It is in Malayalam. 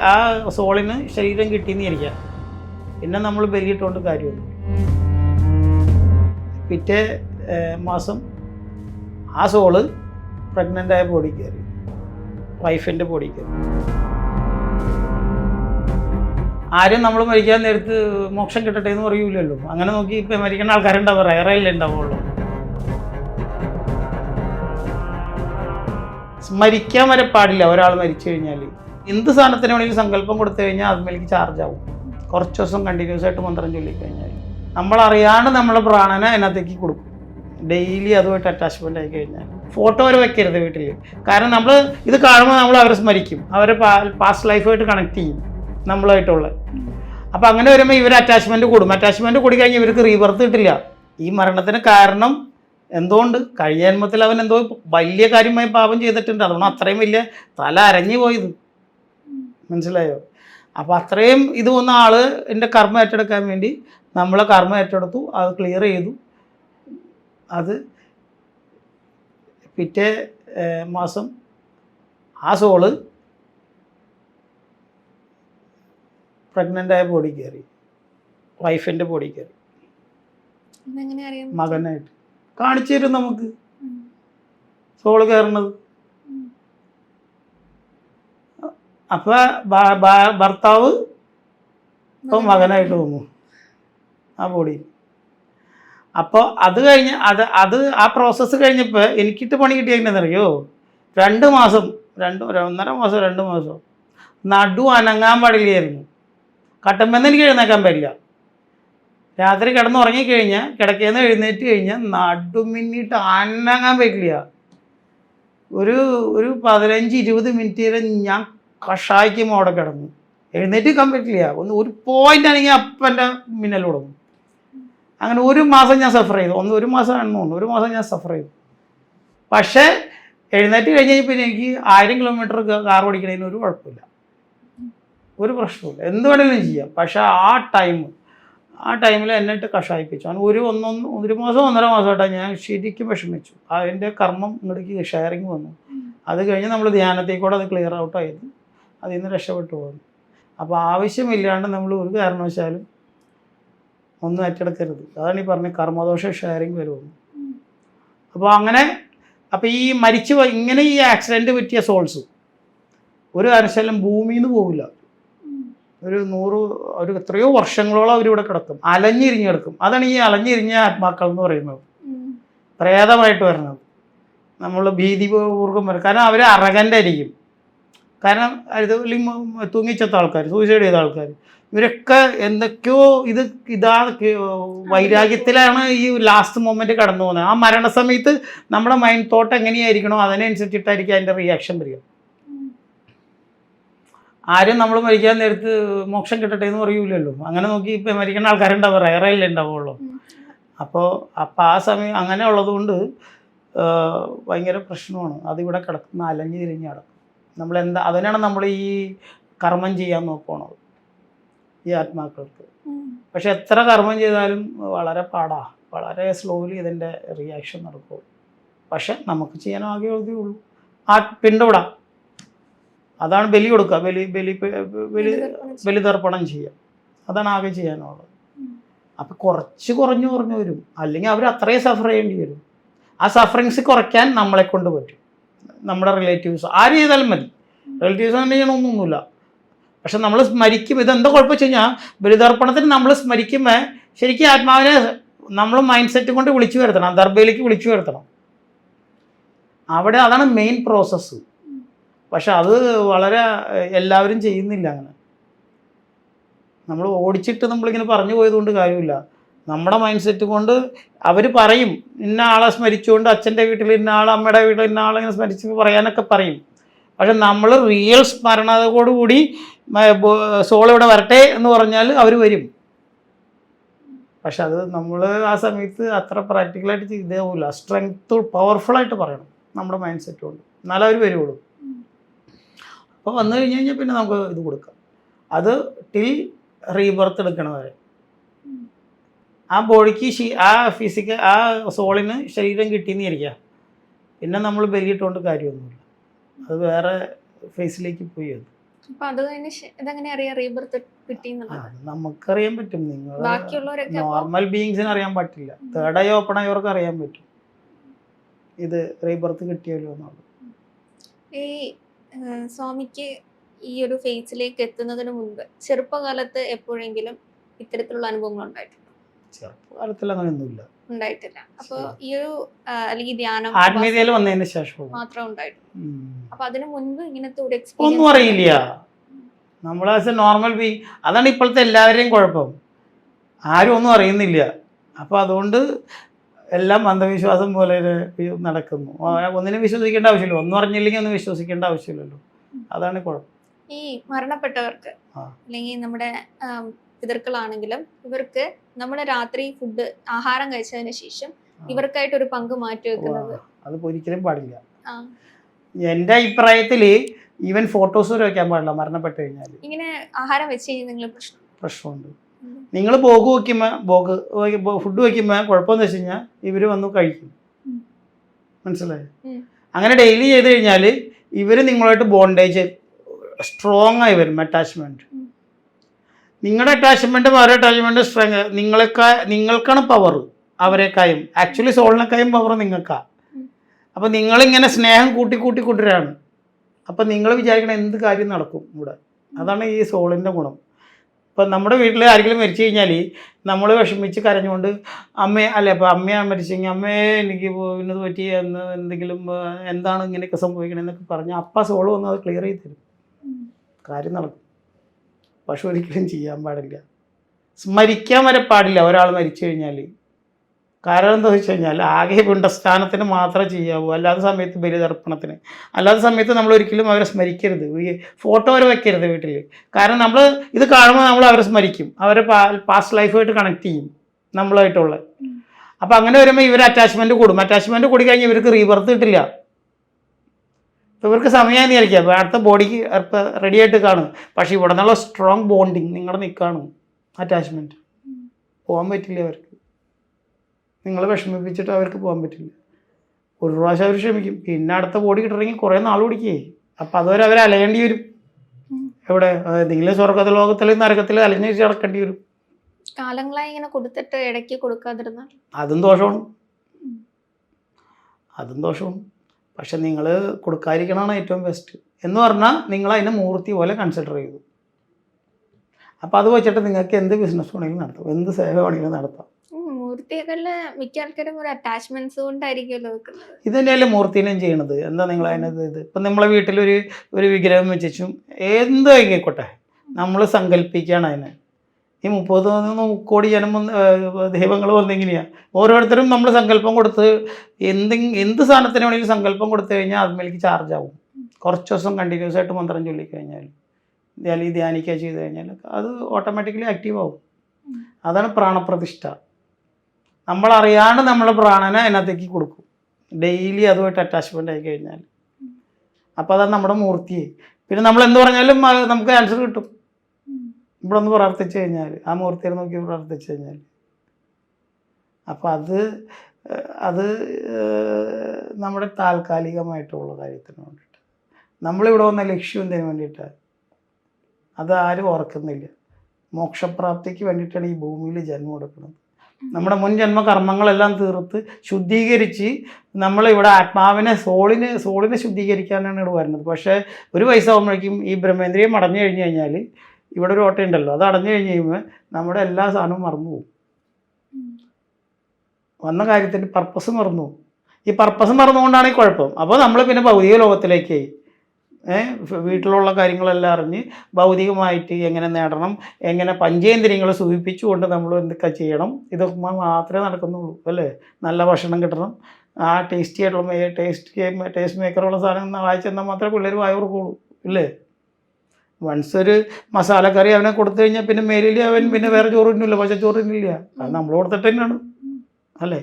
ആ സോളിന് ശരീരം കിട്ടിയെന്ന് ഇരിക്കാം പിന്നെ നമ്മൾ ബലിയിട്ടുകൊണ്ട് കാര്യമൊന്നും പിറ്റേ മാസം ആ സോൾ പ്രഗ്നന്റ് ആയ ബോഡി കയറി. വൈഫിന്റെ ബോഡി കയറി. ആരും നമ്മൾ മരിക്കാൻ നേരത്ത് മോക്ഷം കിട്ടട്ടെ എന്ന് പറയൂലല്ലോ. അങ്ങനെ നോക്കി ഇപ്പം മരിക്കുന്ന ആൾക്കാരുണ്ടാവും. റയറല്ലേ ഉണ്ടാവുള്ളൂ. സ്മരിക്കാൻ വരെ പാടില്ല. ഒരാൾ മരിച്ചു കഴിഞ്ഞാൽ എന്ത് സാധനത്തിന് വേണമെങ്കിലും സങ്കല്പം കൊടുത്തു കഴിഞ്ഞാൽ അതിലേക്ക് ചാർജ് ആവും. കുറച്ച് ദിവസം കണ്ടിന്യൂസ് ആയിട്ട് മന്ത്രം ചൊല്ലിക്കഴിഞ്ഞാൽ നമ്മളറിയാണ്ട് നമ്മളെ പ്രാണനെ അതിനകത്തേക്ക് കൊടുക്കും. ഡെയിലി അതുമായിട്ട് അറ്റാച്ച്മെന്റ് ആയി കഴിഞ്ഞാൽ. ഫോട്ടോ വരെ വെക്കരുത് വീട്ടിൽ കാരണം നമ്മൾ ഇത് കാണുമ്പോൾ നമ്മൾ അവരെ സ്മരിക്കും. അവരെ പാസ്റ്റ് ലൈഫായിട്ട് കണക്ട് ചെയ്യും. നമ്മളായിട്ടുള്ള. അപ്പോൾ അങ്ങനെ വരുമ്പോൾ ഇവർ അറ്റാച്ച്മെന്റ് കൂടും. അറ്റാച്ച്മെന്റ് കൂടി കഴിഞ്ഞാൽ ഇവർക്ക് റീബർത്ത് കിട്ടില്ല. ഈ മരണത്തിന് കാരണം എന്തുകൊണ്ട്? കഴിഞ്ഞ ജന്മത്തിൽ അവൻ എന്തോ വലിയ കാര്യമായി പാപം ചെയ്തിട്ടുണ്ട്. അതുകൊണ്ട് അത്രയും വലിയ തല അരഞ്ഞു പോയത് മനസ്സിലായോ? അപ്പോൾ അത്രയും ഇത് വന്ന ആൾ എന്റെ കർമ്മ ഏറ്റെടുക്കാൻ വേണ്ടി നമ്മളെ കർമ്മ ഏറ്റെടുത്തു അത് ക്ലിയർ ചെയ്തു. അത് പിറ്റേ മാസം ആ സോൾ പ്രഗ്നന്റായ ആയ ബോഡി കയറി വൈഫിന്റെ ബോഡി കയറി. മകനായിട്ട്. കാണിച്ചു തരും നമുക്ക്. സോൾ കയറുന്നത് അപ്പൊ ഭർത്താവ് ഇപ്പൊ മകനായിട്ട് തോന്നു ആ ബോഡി അപ്പോൾ അത് കഴിഞ്ഞ് അത് അത് ആ പ്രോസസ്സ് കഴിഞ്ഞപ്പോൾ എനിക്കിട്ട് പണി കിട്ടിയെന്നറിയോ രണ്ട് മാസം രണ്ട് ഒന്നര മാസം രണ്ട് മാസം നടു അനങ്ങാൻ പാടില്ലായിരുന്നു. കട്ടുമ്പെന്ന് എനിക്ക് എഴുന്നേക്കാൻ പറ്റില്ല. രാത്രി കിടന്ന് കിടന്നുറങ്ങിക്കഴിഞ്ഞാൽ കിടക്കേന്ന് എഴുന്നേറ്റ് കഴിഞ്ഞാൽ നടുമിന്നിട്ട് അനങ്ങാൻ പറ്റില്ല. ഒരു ഒരു പതിനഞ്ച് ഇരുപത് മിനിറ്റ് വരെ ഞാൻ കഷായിക്കും അവിടെ കിടന്നു. എഴുന്നേറ്റ് പറ്റില്ല ഒന്ന് ഒരു പോയിന്റ് ആണെങ്കിൽ അപ്പന്റെ മിന്നൽ തുടങ്ങും അങ്ങനെ ഒരു മാസം ഞാൻ സഫർ ചെയ്തു. ഒന്ന് ഒരു മാസം ആണെന്ന് ഒരു മാസം ഞാൻ സഫർ ചെയ്തു. പക്ഷേ എഴുന്നേറ്റ് കഴിഞ്ഞ് പിന്നെ എനിക്ക് ആയിരം കിലോമീറ്റർ കാർ ഓടിക്കണതിന് ഒരു കുഴപ്പമില്ല. ഒരു പ്രശ്നമില്ല എന്ത് വേണമെങ്കിലും ചെയ്യാം. പക്ഷേ ആ ടൈം ആ ടൈമിൽ എന്നിട്ട് കഷായിപ്പിച്ചു. അങ്ങനെ ഒരു ഒന്നൊന്ന് ഒരു മാസം ഒന്നര മാസമായിട്ടാണ് ഞാൻ ശരിക്കും വിഷമിച്ചു. അതിന്റെ കർമ്മം ഇങ്ങോട്ടേക്ക് ഷെയറിങ് വന്നു. അത് കഴിഞ്ഞ് നമ്മൾ ധ്യാനത്തേക്കൂടെ അത് ക്ലിയർ ഔട്ട് ആയത് അതിൽ നിന്ന് രക്ഷപ്പെട്ടു പോകുന്നു. അപ്പോൾ ആവശ്യമില്ലാണ്ട് നമ്മൾ ഒരു കാരണവശാലും ഒന്നും ഏറ്റെടുക്കരുത്. അതാണ് ഈ പറഞ്ഞ കർമ്മദോഷ ഷെയറിങ് വരുമെന്ന് അപ്പോൾ അങ്ങനെ അപ്പോൾ ഈ മരിച്ചു ഇങ്ങനെ ഈ ആക്സിഡന്റ് പറ്റിയ സോൾസ് ഒരു കാരണവശാലും ഭൂമിയിൽ നിന്ന് പോകില്ല ഒരു നൂറ് ഒരു എത്രയോ വർഷങ്ങളോളം അവരിവിടെ കിടക്കും. അലഞ്ഞിരിഞ്ഞ് കിടക്കും. അതാണ് ഈ അലഞ്ഞിരിഞ്ഞ ആത്മാക്കൾ എന്ന് പറയുന്നത്. പ്രേതമായിട്ട് വരുന്നത്. നമ്മൾ ഭീതിപൂർവം വരും. കാരണം അവർ അറകന്റെ ആയിരിക്കും കാരണം അത് തൂങ്ങിച്ചത്ത ആൾക്കാർ സൂയിസൈഡ് ചെയ്ത ആൾക്കാർ ഇവരൊക്കെ എന്തൊക്കെയോ ഇത് ഇതാ വൈരാഗ്യത്തിലാണ് ഈ ലാസ്റ്റ് മൊമെന്റ് കടന്നു പോകുന്നത്. ആ മരണസമയത്ത് നമ്മുടെ മൈൻഡ് തോട്ട് എങ്ങനെയായിരിക്കണോ അതിനനുസരിച്ചിട്ടായിരിക്കും അതിന്റെ റിയാക്ഷൻ വരിക. ആരും നമ്മൾ മരിക്കാൻ നേരത്ത് മോക്ഷം കിട്ടട്ടെ എന്ന് പറയൂലല്ലോ. അങ്ങനെ നോക്കി ഇപ്പം മരിക്കുന്ന ആൾക്കാരുണ്ടാവും റയറല്ലേ ഉണ്ടാവുള്ളൂ. അപ്പോൾ അപ്പോൾ ആ സമയം അങ്ങനെ ഉള്ളതുകൊണ്ട് ഭയങ്കര പ്രശ്നമാണ്. അതിവിടെ കിടക്കുന്ന അലഞ്ഞു തിരിഞ്ഞ് കിടക്കും നമ്മൾ എന്താ അതിനാണ് നമ്മൾ ഈ കർമ്മം ചെയ്യാൻ നോക്കണത് ഈ ആത്മാക്കൾക്ക്. പക്ഷെ എത്ര കർമ്മം ചെയ്താലും വളരെ പാടാ വളരെ സ്ലോലി ഇതിന്റെ റിയാക്ഷൻ നടക്കും. പക്ഷെ നമുക്ക് ചെയ്യാൻ ആകെ ഉള്ളൂ. ആ പിന്തുടാം അതാണ് ബലി കൊടുക്കുക ബലി ബലി ബലി ബലിതർപ്പണം ചെയ്യുക. അതാണ് ആകെ ചെയ്യാനുള്ളത്. അപ്പം കുറച്ച് കുറഞ്ഞു കുറഞ്ഞു വരും. അല്ലെങ്കിൽ അവർ അത്രയും സഫർ ചെയ്യേണ്ടി വരും. ആ സഫറിങ്സ് കുറയ്ക്കാൻ നമ്മളെ കൊണ്ട് പറ്റും. നമ്മുടെ റിലേറ്റീവ്സ് ആര് ചെയ്താലും മതി. റിലേറ്റീവ്സ് തന്നെ ചെയ്യണമെന്നൊന്നുമില്ല പക്ഷെ നമ്മൾ സ്മരിക്കും. ഇതെന്താ കുഴപ്പം വെച്ച് കഴിഞ്ഞാൽ ബലിതർപ്പണത്തിന് നമ്മൾ സ്മരിക്കുമ്പോൾ ശരിക്കും ആത്മാവിനെ നമ്മൾ മൈൻഡ് സെറ്റ് കൊണ്ട് വിളിച്ചു വരുത്തണം. ദർബയിലേക്ക് വിളിച്ചു വരുത്തണം. അവിടെ അതാണ് മെയിൻ പ്രോസസ്സ് പക്ഷെ അത് വളരെ എല്ലാവരും ചെയ്യുന്നില്ല അങ്ങനെ. നമ്മൾ ഓടിച്ചിട്ട് നമ്മളിങ്ങനെ പറഞ്ഞു പോയതുകൊണ്ട് കാര്യമില്ല. നമ്മുടെ മൈൻഡ് സെറ്റ് കൊണ്ട് അവർ പറയും. ഇന്ന ആളെ സ്മരിച്ചുകൊണ്ട് അച്ഛന്റെ വീട്ടിൽ ഇന്ന ആൾ അമ്മയുടെ വീട്ടിൽ ഇന്ന ആളെ ഇങ്ങനെ സ്മരിച്ച് പറയാനൊക്കെ പറയും. പക്ഷെ നമ്മൾ റിയൽ സ്മരണതയോടുകൂടി സോൾ ഇവിടെ വരട്ടെ എന്ന് പറഞ്ഞാൽ അവർ വരും. പക്ഷെ അത് നമ്മൾ ആ സമയത്ത് അത്ര പ്രാക്ടിക്കലായിട്ട് ചെയ്തേവില്ല സ്ട്രെങ്ത് പവർഫുള്ളായിട്ട് പറയണം നമ്മുടെ മൈൻഡ് സെറ്റ് കൊണ്ട്. എന്നാലും അവർ വരുള്ളൂ അപ്പോൾ വന്നു കഴിഞ്ഞ് കഴിഞ്ഞാൽ പിന്നെ നമുക്ക് ഇത് കൊടുക്കാം. അത് ടിൽ റീബർത്ത് എടുക്കണ വരെ. ആ ബോഡിക്ക് ആ ഫിസിക്കൽ ആ സോളിന് ശരീരം കിട്ടിയെന്ന് ഇരിക്കുക പിന്നെ നമ്മൾ ബലിയിട്ടുകൊണ്ട് കാര്യമൊന്നുമില്ല. അത് വേറെ ഫേസിലേക്ക് പോയി അത്. നമുക്കറിയാൻ പറ്റും. നിങ്ങൾ നോർമൽ ബീങ്സിന് അറിയാൻ പറ്റില്ല. തേർഡ് ഐ ഓപ്പൺ ആയവർക്ക് അറിയാൻ പറ്റും. ഇത് റീബർത്ത് കിട്ടിയല്ലോ എന്നുള്ളത്. ഈ സ്വാമിക്ക് ഈ ഒരു ഫേസിലേക്ക് എത്തുന്നതിന് മുൻപ് ചെറുപ്പകാലത്ത് എപ്പോഴെങ്കിലും ഇത്തരത്തിലുള്ള അനുഭവങ്ങൾ ഉണ്ടായിട്ടുണ്ടോ? ചെറുപ്പകാലത്തിൽ അങ്ങനെയൊന്നുമില്ല. ഉണ്ടായിട്ടില്ല. അപ്പൊ ഈ ഒരു അല്ലെങ്കിൽ ധ്യാനം ആത്മീയതയിൽ വന്നതിന് ശേഷം. മാത്രം ഉണ്ടായിട്ടുള്ളൂ. അപ്പൊ അതിനു മുൻപ് ഇങ്ങനത്തെ ഒരു ഒന്നും അറിയില്ല. നമ്മൾ ആസ് എ നോർമൽ ബീ അതാണ് ഇപ്പോഴത്തെ എല്ലാവരെയും കുഴപ്പം. ആരും ഒന്നും അറിയുന്നില്ല. അപ്പോൾ അതുകൊണ്ട് എല്ലാം അന്ധവിശ്വാസം പോലെ നടക്കുന്നു. ഒന്നിനും വിശ്വസിക്കേണ്ട ആവശ്യമില്ല. ഒന്നും അറിഞ്ഞില്ലെങ്കിൽ ഒന്നും വിശ്വസിക്കേണ്ട ആവശ്യമില്ലല്ലോ. അതാണ് കുഴപ്പം. ഈ മരണപ്പെട്ടവർക്ക് അല്ലെങ്കിൽ നമ്മുടെ പിതൃക്കളാണെങ്കിലും ഇവർക്ക് നമ്മൾ രാത്രി ഫുഡ് ആഹാരം കഴിച്ചതിന് ശേഷം ഇവർക്കായിട്ട് ഒരു പങ്ക് മാറ്റി വെക്കുന്നത്. ഒരിക്കലും പാടില്ല. എന്റെ അഭിപ്രായത്തിൽ ഈവൻ ഫോട്ടോസ് വരെ വയ്ക്കാൻ പാടില്ല മരണപ്പെട്ട് കഴിഞ്ഞാൽ ഇങ്ങനെ ആഹാരം വെച്ച് കഴിഞ്ഞാൽ നിങ്ങൾ പ്രശ്നം പ്രശ്നമുണ്ട്. നിങ്ങൾ ബോഗ് വയ്ക്കുമ്പോൾ ബോഗ് ഫുഡ് വയ്ക്കുമ്പോൾ കുഴപ്പമെന്ന് വെച്ച് കഴിഞ്ഞാൽ ഇവർ വന്ന് കഴിക്കും. മനസ്സിലായി? അങ്ങനെ ഡെയിലി ചെയ്ത് കഴിഞ്ഞാൽ ഇവർ നിങ്ങളായിട്ട് ബോണ്ടേജ് സ്ട്രോങ് ആയി വരും അറ്റാച്ച്മെന്റ് ഉം. നിങ്ങളുടെ അറ്റാച്ച്മെന്റും അവരുടെ അറ്റാച്ച്മെന്റും സ്ട്രെങ് നിങ്ങളെക്കാ നിങ്ങൾക്കാണ് പവർ അവരെക്കായും. ആക്ച്വലി സോളിനെക്കായും പവർ നിങ്ങൾക്കാണ് അപ്പം അപ്പോൾ നിങ്ങളിങ്ങനെ സ്നേഹം കൂട്ടി കൂട്ടി കൂട്ടരാണ് അപ്പം നിങ്ങൾ വിചാരിക്കണ എന്ത് കാര്യം നടക്കും ഇവിടെ? അതാണ് ഈ സോളിന്റെ ഗുണം. ഇപ്പം നമ്മുടെ വീട്ടിൽ ആരെങ്കിലും മരിച്ചു കഴിഞ്ഞാൽ നമ്മൾ വിഷമിച്ച് കരഞ്ഞുകൊണ്ട് അമ്മ അല്ല ഇപ്പം അമ്മയാണ് മരിച്ചെങ്കിൽ അമ്മയെ എനിക്ക് ഇന്നത് പറ്റി എന്ന് എന്തെങ്കിലും എന്താണ് ഇങ്ങനെയൊക്കെ സംഭവിക്കണമെന്നൊക്കെ പറഞ്ഞാൽ അപ്പ സോൾ വന്ന് അത് ക്ലിയർ ചെയ്ത് തരും. കാര്യം നടക്കും. പക്ഷെ ഒരിക്കലും ചെയ്യാൻ പാടില്ല. സ്മരിക്കാൻ വരെ പാടില്ല. ഒരാൾ മരിച്ചു കഴിഞ്ഞാൽ കാരണം എന്താ വെച്ച് കഴിഞ്ഞാൽ ആകെ പിണ്ടസ്ഥാനത്തിന് മാത്രമേ ചെയ്യാവൂ. അല്ലാത്ത സമയത്ത് ബലിതർപ്പണത്തിന്. അല്ലാത്ത സമയത്ത് നമ്മൾ ഒരിക്കലും അവരെ സ്മരിക്കരുത്. ഈ ഫോട്ടോ വരെ വെക്കരുത് വീട്ടിൽ കാരണം നമ്മൾ ഇത് കാണുമ്പോൾ നമ്മൾ അവരെ സ്മരിക്കും. അവരെ പാസ്റ്റ് ലൈഫായിട്ട് കണക്ട് ചെയ്യും നമ്മളായിട്ടുള്ള. അപ്പോൾ അപ്പം അങ്ങനെ വരുമ്പോൾ ഇവർ അറ്റാച്ച്മെന്റ് കൂടും. അറ്റാച്ച്മെന്റ് കൂടി കഴിഞ്ഞാൽ ഇവർക്ക് റീബർത്ത് കിട്ടില്ല. ഇപ്പൊ ഇവർക്ക് സമയം വിചാരിക്കുക അപ്പോൾ അടുത്ത ബോഡിക്ക് റെഡി ആയിട്ട് കാണും. പക്ഷേ ഇവിടെ നിന്നുള്ള സ്ട്രോങ് ബോണ്ടിങ് നിങ്ങളുടെ നിൽക്കാണ് അറ്റാച്ച്മെന്റ് പോകാൻ പറ്റില്ല അവർക്ക്. നിങ്ങൾ വിഷമിപ്പിച്ചിട്ട് അവർക്ക് പോകാൻ പറ്റില്ല. ഒരു പ്രാവശ്യം അവർ ക്ഷമിക്കും. പിന്നെ അടുത്ത ബോഡി കിട്ടണമെങ്കിൽ കുറേ നാൾ പിടിക്കേ അപ്പം അതുവരെ അവർ അലയേണ്ടി വരും. എവിടെ? എന്തെങ്കിലും സ്വർഗത്തിൽ ലോകത്തിൽ നരകത്തിൽ അലഞ്ഞു നടക്കേണ്ടി വരും. കാലങ്ങളായി ഇങ്ങനെ കൊടുത്തിട്ട് ഇടയ്ക്ക് കൊടുക്കാതിരുന്നാൽ? അതും ദോഷമാണ്. അതും ദോഷമാണ്. പക്ഷെ നിങ്ങൾ കൊടുക്കാതിരിക്കണമാണ് ഏറ്റവും ബെസ്റ്റ് എന്ന് പറഞ്ഞാൽ നിങ്ങൾ അതിനെ മൂർത്തി പോലെ കൺസിഡർ ചെയ്തു. അപ്പോൾ അത് വെച്ചിട്ട് നിങ്ങൾക്ക് എന്ത് ബിസിനസ് വേണമെങ്കിലും നടത്താം. എന്ത് സേവ വേണമെങ്കിലും നടത്താം. മിക്ക ആൾക്കാരും അറ്റാച്ച്മെന്റ്സ് കൊണ്ടായിരിക്കുമല്ലോ ഇത് തന്നെയല്ലേ മൂർത്തിനും ചെയ്യണത്. എന്താ നിങ്ങൾ അതിനത് ഇത് ഇപ്പം നമ്മളെ വീട്ടിലൊരു ഒരു വിഗ്രഹം വെച്ചും എന്ത് ആയിക്കോട്ടെ നമ്മൾ സങ്കല്പിക്കുകയാണ് അതിനെ. ഈ മുപ്പത് കോടി ജനം ദൈവങ്ങൾ വന്നിങ്ങനെയാണ് ഓരോരുത്തരും നമ്മൾ സങ്കല്പം കൊടുത്ത് എന്തെങ്കിലും എന്ത് സാധനത്തിന് വേണമെങ്കിലും സങ്കല്പം കൊടുത്തു കഴിഞ്ഞാൽ അതിലേക്ക് ചാർജ് ആവും. കുറച്ച് ദിവസം കണ്ടിന്യൂസ് ആയിട്ട് മന്ത്രം ചൊല്ലിക്കഴിഞ്ഞാൽ അല്ലെങ്കിൽ ധ്യാനിക്കുക ചെയ്ത് കഴിഞ്ഞാൽ അത് ഓട്ടോമാറ്റിക്കലി ആക്റ്റീവ് ആവും. അതാണ് പ്രാണപ്രതിഷ്ഠ. നമ്മളറിയാണ്ട് നമ്മൾ പ്രാണനെ അതിനകത്തേക്ക് കൊടുക്കും. ഡെയിലി അതുമായിട്ട് അറ്റാച്ച്മെന്റ് ആയി കഴിഞ്ഞാൽ അപ്പോൾ അതാണ് നമ്മുടെ മൂർത്തിയെ. പിന്നെ നമ്മൾ എന്ത് പറഞ്ഞാലും നമുക്ക് ആൻസർ കിട്ടും. ഇവിടെ ഒന്ന് പ്രാർത്ഥിച്ചു കഴിഞ്ഞാൽ ആ മൂർത്തിയെ നോക്കി പ്രാർത്ഥിച്ചു കഴിഞ്ഞാൽ. അപ്പോൾ അത് അത് നമ്മുടെ താൽക്കാലികമായിട്ടുള്ള കാര്യത്തിന് വേണ്ടിയിട്ട്. നമ്മളിവിടെ വന്ന ലക്ഷ്യം എന്തിനു വേണ്ടിയിട്ടാണ് അത് ആരും ഓർക്കുന്നില്ല. മോക്ഷപ്രാപ്തിക്ക് വേണ്ടിയിട്ടാണ് ഈ ഭൂമിയിൽ ജന്മം എടുക്കുന്നത്. നമ്മുടെ മുൻ ജന്മ കർമ്മങ്ങളെല്ലാം തീർത്ത് ശുദ്ധീകരിച്ച് നമ്മളിവിടെ ആത്മാവിനെ സോളിനെ സോളിനെ ശുദ്ധീകരിക്കാനാണ് ഇവിടെ വരുന്നത്. പക്ഷേ ഒരു വയസ്സാകുമ്പോഴേക്കും ഈ ബ്രഹ്മേന്ദ്രിയം അടഞ്ഞു കഴിഞ്ഞു കഴിഞ്ഞാൽ ഇവിടെ ഒരു ഓട്ടയുണ്ടല്ലോ. അത് അടഞ്ഞു കഴിഞ്ഞ് കഴിയുമ്പോൾ നമ്മുടെ എല്ലാ സാധനവും മറന്നു പോകും. വന്ന കാര്യത്തിന്റെ പർപ്പസ് മറന്നു. ഈ പർപ്പസ് മറന്നുകൊണ്ടാണ് ഈ കുഴപ്പം. അപ്പോൾ നമ്മൾ പിന്നെ ഭൗതിക ലോകത്തിലേക്ക് വീട്ടിലുള്ള കാര്യങ്ങളെല്ലാം അറിഞ്ഞ് ഭൗതികമായിട്ട് എങ്ങനെ നേടണം എങ്ങനെ പഞ്ചേന്ദ്രിയങ്ങൾ സൂചിപ്പിച്ചുകൊണ്ട് നമ്മൾ എന്തൊക്കെ ചെയ്യണം ഇതൊക്കെ മാത്രമേ നടക്കുന്നുള്ളൂ അല്ലേ? നല്ല ഭക്ഷണം കിട്ടണം. ആ ടേസ്റ്റി ആയിട്ടുള്ള ടേസ്റ്റ് ടേസ്റ്റ് മേക്കറുള്ള സാധനം വായിച്ചെന്നാൽ മാത്രമേ പിള്ളേർ വായ കൊടുക്കുള്ളൂ ഇല്ലേ? വൺസ് ഒരു മസാലക്കറി അവനെ കൊടുത്തു കഴിഞ്ഞാൽ പിന്നെ മേലിൽ അവൻ പിന്നെ വേറെ ചോറ് തിന്നില്ല പച്ച ചോറ് അത് നമ്മൾ കൊടുത്തിട്ട് തന്നെയാണ്. അല്ലേ?